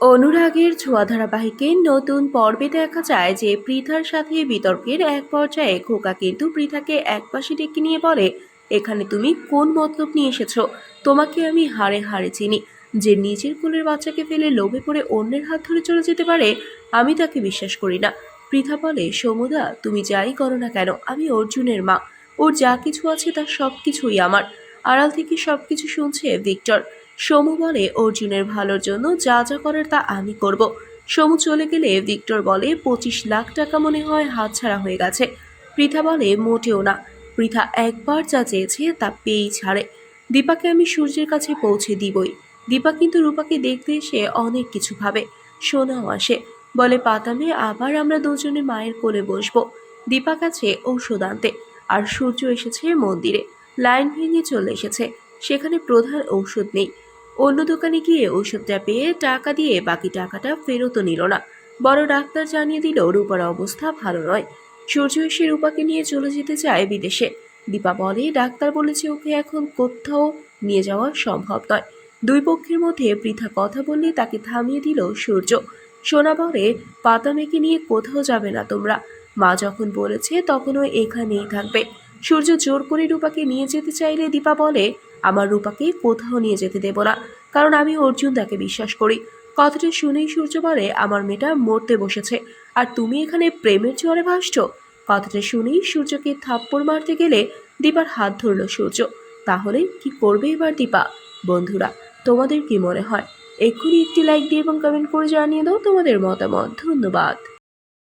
অনুরাগের ছোঁয়া ধারাবাহিকের নতুন পর্বে দেখা যায় যে পৃথার সাথে বিতর্কের এক পর্যায়ে খোকা কিন্তু পৃথাকে একপাশে ডেকে নিয়ে বলে, এখানে তুমি কোন মতলব নিয়ে এসেছ? তোমাকে আমি হাড়ে হাড়ে চিনি। যে নিজের কোলের বাচ্চাকে ফেলে লোভে পড়ে অন্যের হাত ধরে চলে যেতে পারে, আমি তাকে বিশ্বাস করি না। পৃথা বলে, সমুদা, তুমি যাই করো না কেন? আমি অর্জুনের মা। ওর যা কিছু আছে তার সব কিছুই আমার। আড়াল থেকে সবকিছু শুনছে ভিক্টর। সমু বলে, অর্জুনের ভালোর জন্য যা যা করার তা আমি করব। সমু চলে গেলে ভিক্টর বলে, পঁচিশ লাখ টাকা মনে হয় হাতছাড়া হয়ে গেছে। পৃথা বলে, মোটেও না। পৃথা একবার যা চেয়েছে তা পেয়েই ছাড়ে। দীপাকে আমি সূর্যের কাছে পৌঁছে দিবই। দীপা কিন্তু রূপাকে দেখতে এসে অনেক কিছু ভাবে। সোনাও আসে। বলে পাতামে আবার আমরা দুজনে মায়ের কোলে বসবো। দীপা কাছে ঔষধ আনতে। আর সূর্য এসেছে মন্দিরে। লাইন ভেঙে চলে এসেছে। সেখানে প্রধান ঔষধ নেই। অন্য দোকানে গিয়ে ঔষধটা পেয়ে টাকা দিয়ে বাকি টাকাটা ফেরতও নিল না। বড় ডাক্তার জানিয়ে দিল, রূপার অবস্থা ভালো নয়। সূর্য এসে রূপাকে নিয়ে চলে যেতে চায় বিদেশে। দীপা বলে, ডাক্তার বলেছে ওকে এখন কোথাও নিয়ে যাওয়া সম্ভব নয়। দুই পক্ষের মধ্যে পৃথা কথা বললে তাকে থামিয়ে দিল সূর্য। সোনা বলে, পাতা মেয়েকে নিয়ে কোথাও যাবে না তোমরা। মা যখন বলেছে তখনও এখানেই থাকবে। সূর্য জোর করে রূপাকে নিয়ে যেতে চাইলে দীপা বলে, আমার রূপাকে কোথাও নিয়ে যেতে দেব না, কারণ আমি অর্জুন তাকে বিশ্বাস করি। কথাটা শুনেই সূর্য বলে, আমার মেয়েটা মরতে বসেছে, আর তুমি এখানে প্রেমের জ্বরে ভাসছ? কথাটা শুনেই সূর্যকে থাপ্পড় মারতে গেলে দীপার হাত ধরল সূর্য। তাহলে কি করবে এবার দীপা? বন্ধুরা, তোমাদের কি মনে হয়? এক্ষুনি একটি লাইক দিয়ে এবং কমেন্ট করে জানিয়ে দাও তোমাদের মতামত। ধন্যবাদ।